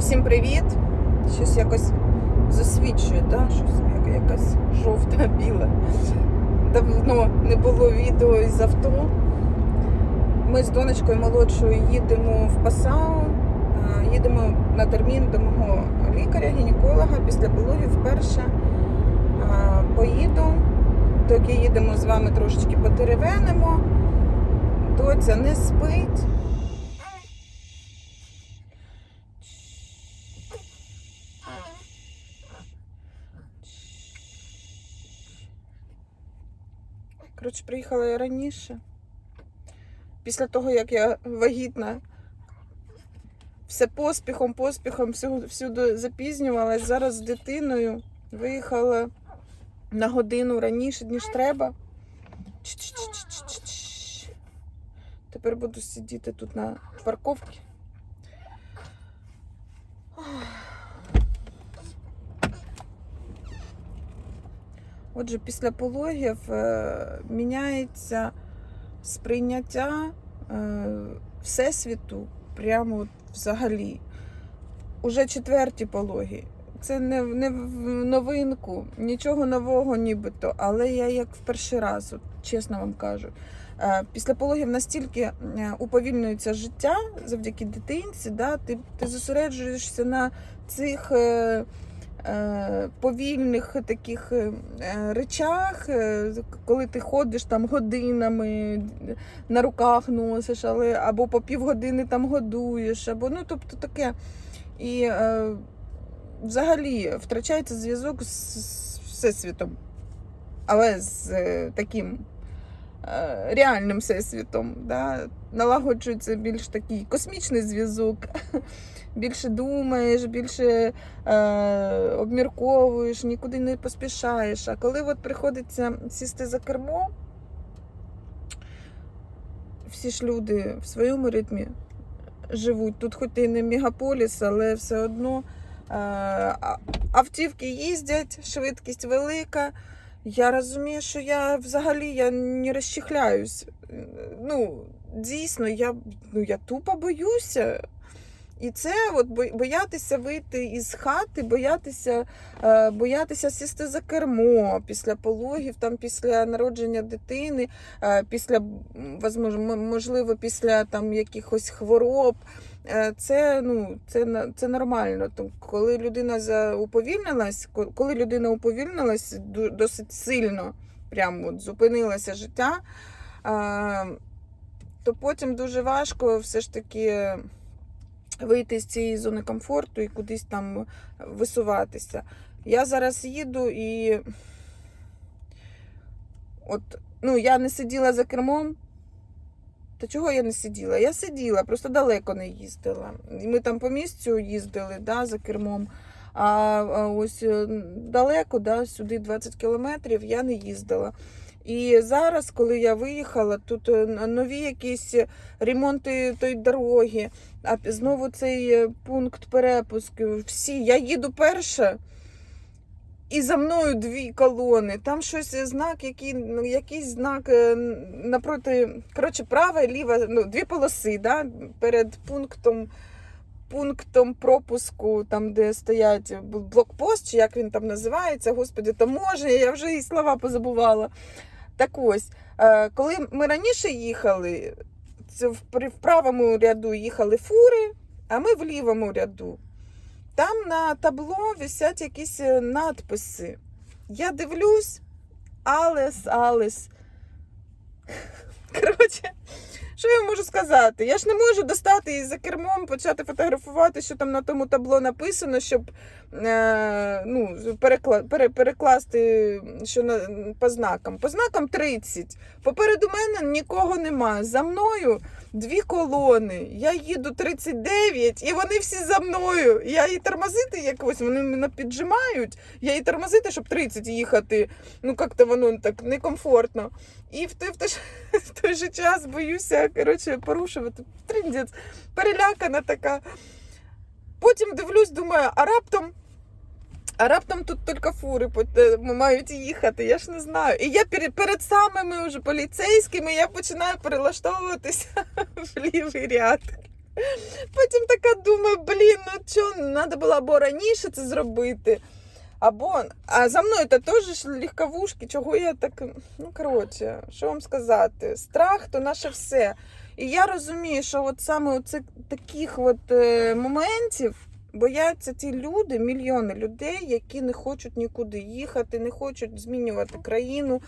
Всім привіт! Щось якось засвідчує, да? Щось якась жовта, біла. Давно не було відео із авто. Ми з донечкою молодшою їдемо в Пасау, їдемо на термін до мого лікаря-гінеколога після пологів вперше. Поїду, доки їдемо з вами трошечки потеревенимо. Доця не спить. Коротше, приїхала я раніше. Після того, як я вагітна, все поспіхом, поспіхом, всюди, запізнювалась. Зараз з дитиною виїхала на годину раніше, ніж треба. Ч-ч-ч-ч-ч-ч. Тепер буду сидіти тут на парковці. Отже, після пологів е, міняється сприйняття е, Всесвіту прямо взагалі. Уже четверті пологи. Це не, не в новинку, нічого нового нібито, але я як в перший раз, от, чесно вам кажу. Е, Після пологів настільки уповільнюється життя завдяки дитинці, да, ти, ти зосереджуєшся на цих повільних таких е, е, речах, е, коли ти ходиш там годинами, на руках носиш, але або по півгодини там годуєш, або ну тобто таке. І е, взагалі втрачається зв'язок з, всесвітом, але з е, таким е, реальним всесвітом. Да? Налагоджується більш такий космічний зв'язок. Більше думаєш, більше е, обмірковуєш, нікуди не поспішаєш. А коли от приходиться сісти за кермо, всі ж люди в своєму ритмі живуть. Тут хоч і не мегаполіс, але все одно е, автівки їздять, швидкість велика. Я розумію, що я взагалі я не розчихляюсь. Ну, дійсно, я, ну, я тупо боюся. І це от боятися вийти із хати, боятися, е, боятися сісти за кермо після пологів, там після народження дитини, е, після можливо, після там якихось хвороб. Е, Це ну це це нормально. Тому коли людина за уповільнилась, коли людина уповільнилась досить сильно, прямо от зупинилося життя, то потім дуже важко все ж таки вийти з цієї зони комфорту і кудись там висуватися. Я зараз їду і от, ну, я не сиділа за кермом. Та чого я не сиділа? Я сиділа, просто далеко не їздила. Ми там по місцю їздили да, за кермом. А ось далеко, да, сюди 20 кілометрів, я не їздила. І зараз, коли я виїхала, тут е, нові якісь ремонти тої дороги, а знову цей е, пункт перепуску. Всі, я їду перша. І за мною дві колони. Там щось е, знак, який, ну, якийсь знак е, напроти, коротше, права ліва, ну, дві полоси, да, перед пунктом, пунктом пропуску, там, де стоять блокпост, чи як він там називається, господи, то може, я вже і слова позабувала. Так ось, е, коли ми раніше їхали, в, правому ряду їхали фури, а ми в лівому ряду. Там на табло висять якісь е, надписи. Я дивлюсь, Алес, Алес. Коротше, що я можу сказати? Я ж не можу достати і за кермом почати фотографувати, що там на тому табло написано, щоб ну, перекла, пере, перекласти що на, по знакам. По знакам 30. Попереду мене нікого нема. За мною дві колони. Я їду 39, і вони всі за мною. Я її тормозити якось, вони мене піджимають. Я її тормозити, щоб 30 їхати. Ну, як-то воно так некомфортно. І в той, в той, в той же час боюся, коротше, порушувати. Триндець, перелякана така. Потім дивлюсь, думаю, а раптом. А раптом тут тільки фури е, мають їхати, я ж не знаю. І я перед, самими вже поліцейськими я починаю перелаштовуватися в лівий ряд. Потім така думаю, блін, ну що, треба було або раніше це зробити. Або, а за мною це теж легковушки, чого я так. Ну, коротше, що вам сказати? Страх то наше все. І я розумію, що от саме оце таких от е, моментів бояться ті люди, мільйони людей, які не хочуть нікуди їхати, не хочуть змінювати країну.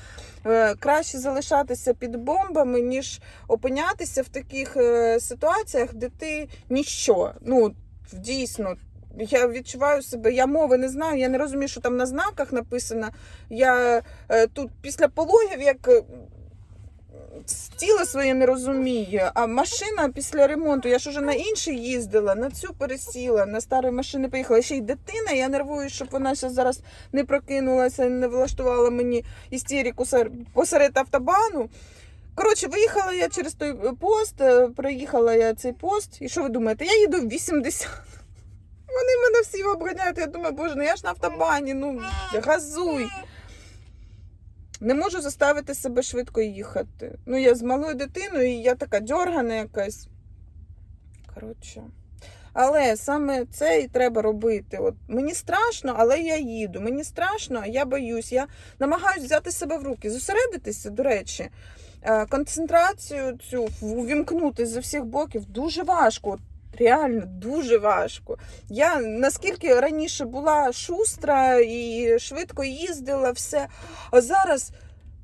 Е, краще залишатися під бомбами, ніж опинятися в таких е, ситуаціях, де ти ніщо. Ну, дійсно. Я відчуваю себе, я мови не знаю, я не розумію, що там на знаках написано. Я е, тут після пологів як тіло своє не розумію. А машина після ремонту, я ж уже на іншій їздила, на цю пересіла, на старі машини поїхала. Ще й дитина, я нервую, щоб вона ще зараз не прокинулася, не влаштувала мені істерику сер- посеред автобану. Коротше, виїхала я через той пост, е, проїхала я цей пост, і що ви думаєте? Я їду в 80. Вони мене всі обганяють. Я думаю, боже, ну я ж на автобані, ну газуй. Не можу заставити себе швидко їхати. Ну, я з малою дитиною, і я така дьоргана якась. Коротше. Але саме це і треба робити. От мені страшно, але я їду. Мені страшно, я боюсь. Я намагаюся взяти себе в руки, зосередитися, до речі. Е, Концентрацію цю увімкнути з усіх боків дуже важко. От Реально дуже важко. Я наскільки раніше була шустра і швидко їздила, все. А зараз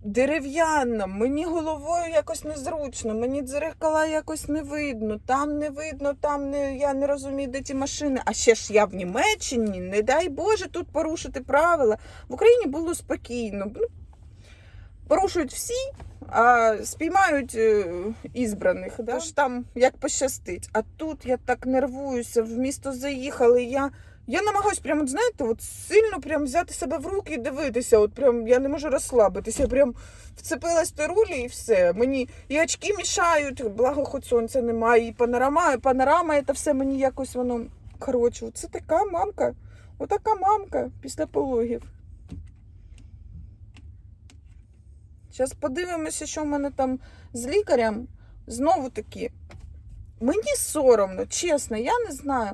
дерев'яна, мені головою якось незручно, мені дзеркала якось не видно, там не видно, там не, я не розумію, де ті машини. А ще ж я в Німеччині, не дай Боже тут порушити правила. В Україні було спокійно. Ну, порушують всі, а спіймають е, ізбраних. Да? Тож там як пощастить. А тут я так нервуюся, в місто заїхали. Я, я намагаюся прямо, знаєте, от сильно прям взяти себе в руки і дивитися. От прям я не можу розслабитися. Я прям вцепилась в рулі і все. Мені і очки мішають, благо хоч сонця немає, і панорама, і панорама, це все мені якось воно. Коротше, це така мамка. Отака мамка після пологів. Зараз подивимося, що в мене там з лікарем. Знову таки, мені соромно, чесно, я не знаю.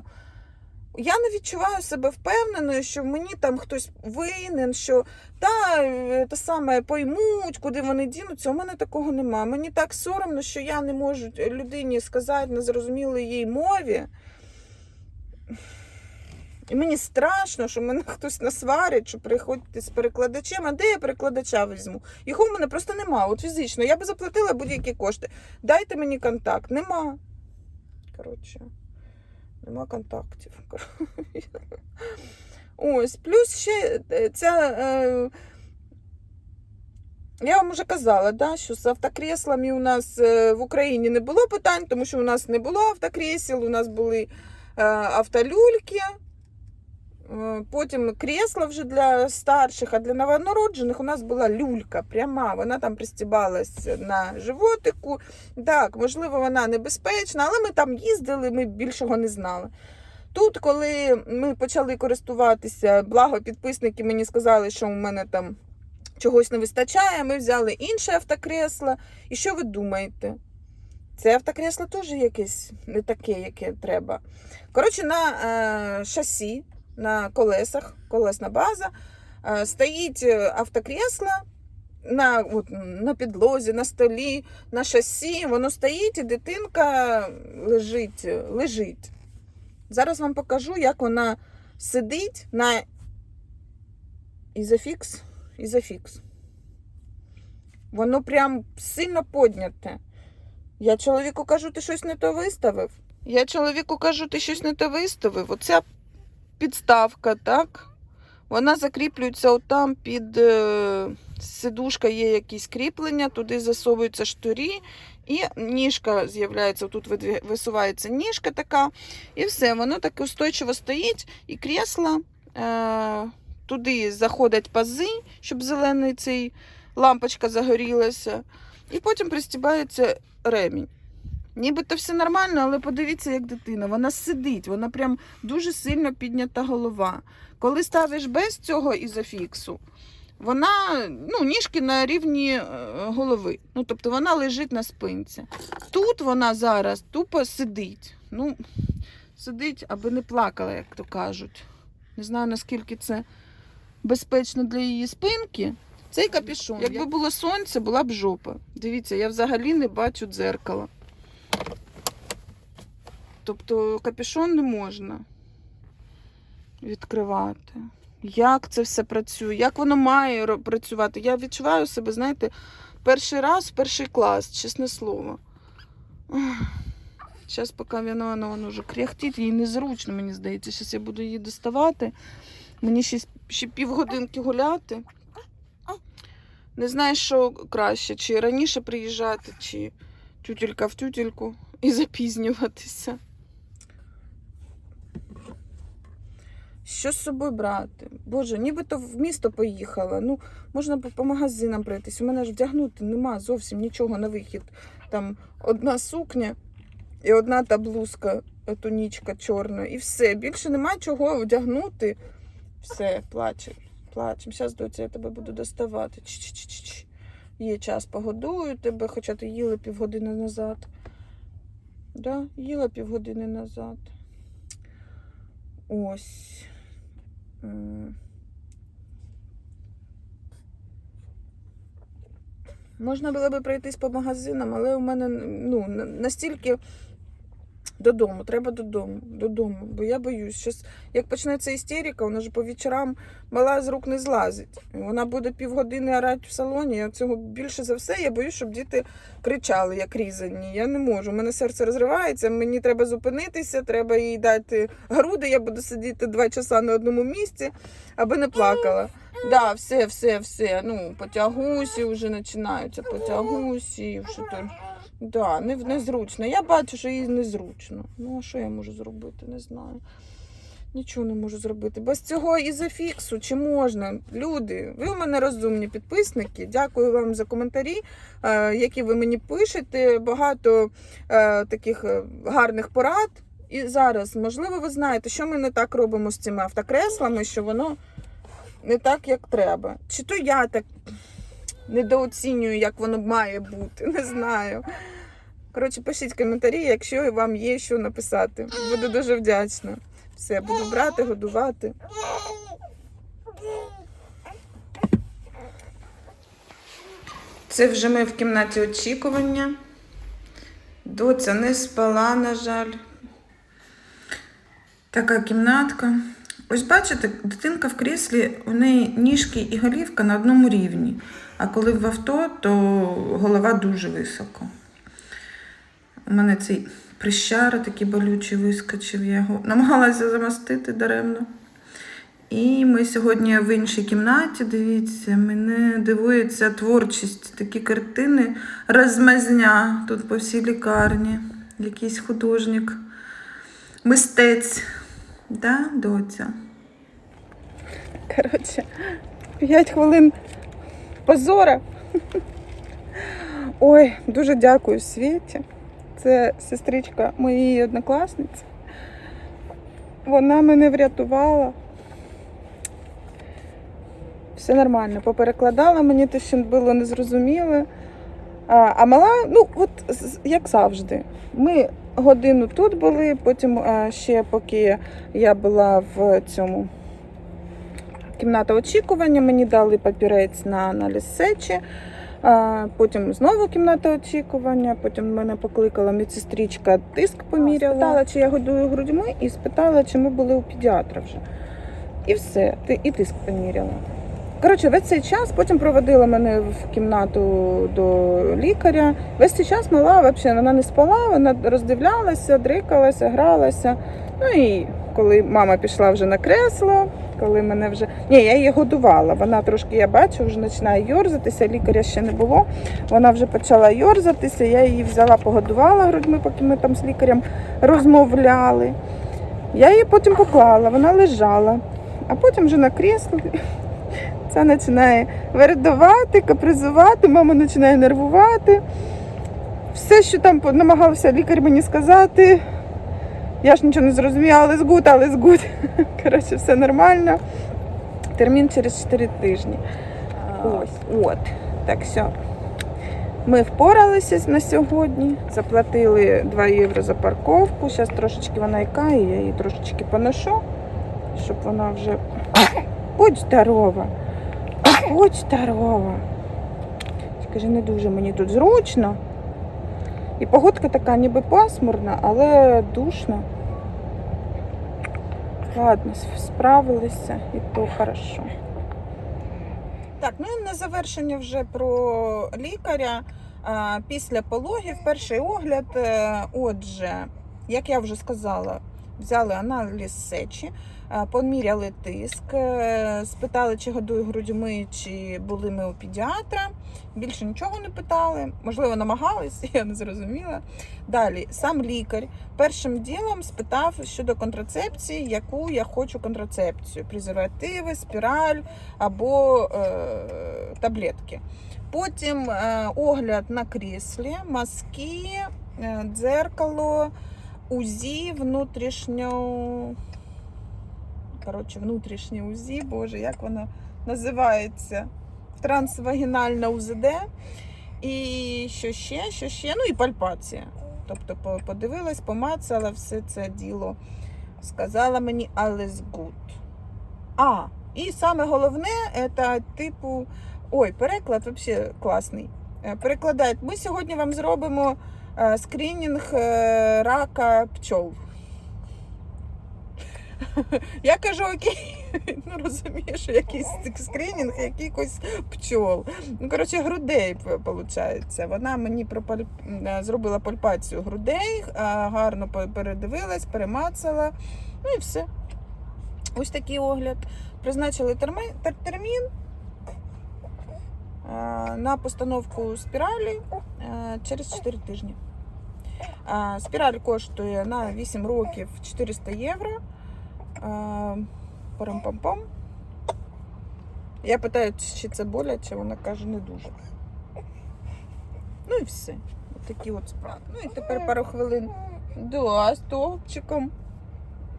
Я не відчуваю себе впевненою, що мені там хтось винен, що та е, те саме поймуть, куди вони дінуться. У мене такого нема. Мені так соромно, що я не можу людині сказати на зрозумілій їй мові. І мені страшно, що мене хтось насварить, що приходьте з перекладачем. А де я перекладача візьму? Його в мене просто нема. От фізично. Я би заплатила будь-які кошти. Дайте мені контакт. Нема. Коротше, нема контактів. Ось, плюс ще е, ця. Е, я вам вже казала, да, що з автокреслами у нас е, в Україні не було питань, тому що у нас не було автокресел, у нас були автолюльки. Е, Потім крісло вже для старших, а для новонароджених у нас була люлька пряма. Вона там пристібалась на животику. Так, можливо, вона небезпечна, але ми там їздили, ми більшого не знали. Тут, коли ми почали користуватися, благо підписники мені сказали, що у мене там чогось не вистачає, ми взяли інше автокресло. І що ви думаєте? Це автокресло теж якесь не таке, яке треба. Коротше, на е, шасі на колесах, колесна база, е, стоїть е, автокресло на, от, на підлозі, на столі, на шасі. Воно стоїть і дитинка лежить. лежить. Зараз вам покажу, як вона сидить на ізофікс. ізофікс. Воно прям сильно подняте. Я чоловіку кажу, ти щось не то виставив. Я чоловіку кажу, ти щось не то виставив. Оця підставка, так? Вона закріплюється отам під е, сидушка є якісь кріплення, туди засовуються шторі, і ніжка з'являється, тут висувається ніжка така, і все, воно так устойчиво стоїть, і крісло, е, туди заходять пази, щоб зелений цей лампочка загорілася, і потім пристібається ремінь. Нібито все нормально, але подивіться, як дитина. Вона сидить, вона прям дуже сильно піднята голова. Коли ставиш без цього ізофіксу, вона ну, ніжки на рівні е, голови. Ну, тобто вона лежить на спинці. Тут вона зараз тупо сидить. Ну, сидить, аби не плакала, як то кажуть. Не знаю, наскільки це безпечно для її спинки. Цей капюшон. Якби було сонце, була б жопа. Дивіться, я взагалі не бачу дзеркала. Тобто капюшон не можна відкривати. Як це все працює? Як воно має працювати? Я відчуваю себе, знаєте, перший раз, перший клас, чесне слово. Зараз, поки воно, воно, воно вже кряхтить, їй незручно, мені здається. Зараз я буду її доставати. Мені ще, ще півгодинки гуляти. Не знаю, що краще, чи раніше приїжджати, чи тютелька в тютельку і запізнюватися. Що з собою брати? Боже, нібито в місто поїхала. Ну, можна по магазинам пройтись. У мене ж вдягнути нема зовсім нічого на вихід. Там одна сукня і одна та блузка, тунічка чорна, і все. Більше нема чого вдягнути. Все, плаче, плачем. Зараз, доця, я тебе буду доставати. Ч-ч-ч-ч. Є час, погодую тебе, хоча ти їла півгодини назад. Да, їла півгодини назад. Ось. М. Можна було би пройтись по магазинам, але у мене ну, настільки додому, треба додому, додому. Бо я боюсь, щас, як почнеться істерика, вона ж по вечорам мала з рук не злазить. Вона буде півгодини орати в салоні. Я цього більше за все, я боюсь, щоб діти кричали, як різані. Я не можу. У мене серце розривається, мені треба зупинитися, треба їй дати груди. Я буду сидіти два часа на одному місці, аби не плакала. Да, все, все, все. Ну, потягусі вже починаються, потягусі, вже то. Да, не, незручно. Я бачу, що їй незручно. Ну, а що я можу зробити? Не знаю. Нічого не можу зробити. Без цього і зафіксу, чи можна? Люди, ви у мене розумні підписники. Дякую вам за коментарі, е, які ви мені пишете. Багато е, таких е, гарних порад. І зараз, можливо, ви знаєте, що ми не так робимо з цими автокреслами, що воно не так, як треба. Чи то я так недооцінюю, як воно має бути, не знаю. Коротше, пишіть коментарі, якщо вам є що написати. Буду дуже вдячна. Все, буду брати, годувати. Це вже ми в кімнаті очікування. Доця не спала, на жаль. Така кімнатка. Ось бачите, дитинка в кріслі, у неї ніжки і голівка на одному рівні. А коли в авто, то голова дуже високо. У мене цей прищара такий болючий вискочив. Я його намагалася замастити даремно. І ми сьогодні в іншій кімнаті. Дивіться, мене дивується творчість. Такі картини розмазня тут по всій лікарні. Якийсь художник, мистець. Да, доця? Коротше, 5 хвилин позора. Ой, дуже дякую Світі. Це сестричка моєї однокласниці. Вона мене врятувала. Все нормально. Поперекладала мені те, що було незрозуміле. А, а мала, ну, от як завжди. Ми годину тут були, потім ще поки я була в цьому кімната очікування, мені дали папірець на аналіз сечі. Потім знову кімната очікування. Потім мене покликала медсестричка, тиск поміряла. Спитала, чи я годую грудьми, і спитала, чи ми були у педіатра вже. І все, і тиск поміряла. Коротше, весь цей час потім проводила мене в кімнату до лікаря. Весь цей час мала взагалі вона не спала, вона роздивлялася, дрикалася, гралася. Ну і коли мама пішла вже на кресло, коли мене вже. Ні, я її годувала. Вона трошки, я бачу, вже починає йорзатися, лікаря ще не було. Вона вже почала йорзатися, я її взяла, погодувала грудьми, поки ми там з лікарем розмовляли. Я її потім поклала, вона лежала, а потім вже на креслі. Це починає вередувати, капризувати, мама починає нервувати. Все, що там намагався лікар мені сказати, я ж нічого не зрозуміла, але згуд, але згуд. Коротше, все нормально. Термін через 4 тижні. Ось, от. Так, все. Ми впоралися на сьогодні, заплатили 2 євро за парковку. Зараз трошечки вона ікає, я її трошечки поношу, щоб вона вже. Будь здорова! Будь здорова! Скажи, не дуже мені тут зручно. І погодка така ніби пасмурна, але душна. Ладно, справилися і то хорошо. Так, ну і на завершення вже про лікаря. Після пологів перший огляд. Е, Отже, як я вже сказала, взяли аналіз сечі, е, поміряли тиск, е, спитали, чи годую грудьми, чи були ми у педіатра. Більше нічого не питали. Можливо, намагались, я не зрозуміла. Далі, сам лікар першим ділом спитав щодо контрацепції, яку я хочу контрацепцію: презервативи, спіраль або е, таблетки. Потім е, огляд на кріслі, мазки, е, дзеркало, УЗІ, внутрішньо. Коротше, внутрішнє УЗІ, боже, як воно називається? Трансвагінальна УЗД. І що ще, що ще? Ну і пальпація. Тобто подивилась, помацала все це діло. Сказала мені alles good. А, і саме головне, це типу. Ой, переклад взагалі класний. Е, Перекладають. Ми сьогодні вам зробимо скринінг е, рака пчол. Я кажу, окей, ну розумієш, якийсь скринінг якихось пчол. Ну, коротше, грудей виходить. Вона мені пропаль... е, зробила пальпацію грудей, е, гарно передивилась, перемацала. Ну і все. Ось такий огляд. Призначили термін е, на постановку спіралі е, через 4 тижні. Е, Спіраль коштує на 8 років 400 євро. Е, Парам-пам-пам. Я питаю, чи це боляче, вона каже, не дуже. Ну і все. От такі от справи. Ну і тепер пару хвилин да, з топчиком.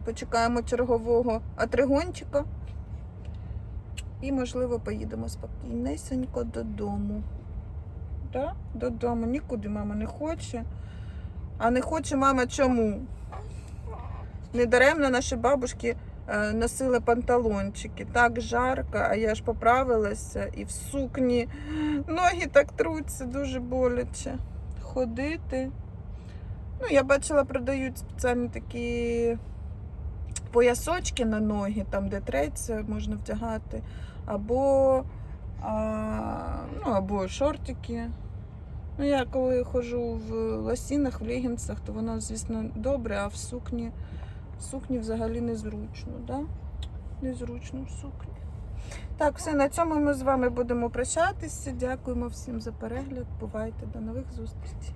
Почекаємо чергового атригончика. І, можливо, поїдемо спокійнесенько додому. Да? Додому. Нікуди мама не хоче. А не хоче мама чому? Недаремно наші бабушки е, носили панталончики. Так жарко, а я ж поправилася і в сукні. Ноги так труться, дуже боляче. Ходити. Ну, я бачила, продають спеціальні такі поясочки на ноги, там, де треться, можна вдягати. Або, а, ну, або шортики. Ну, я коли ходжу в лосінах, в легінсах, то воно, звісно, добре, а в сукні, в сукні взагалі незручно, да? Незручно в сукні. Так, все, на цьому ми з вами будемо прощатися. Дякуємо всім за перегляд. Бувайте, до нових зустрічей.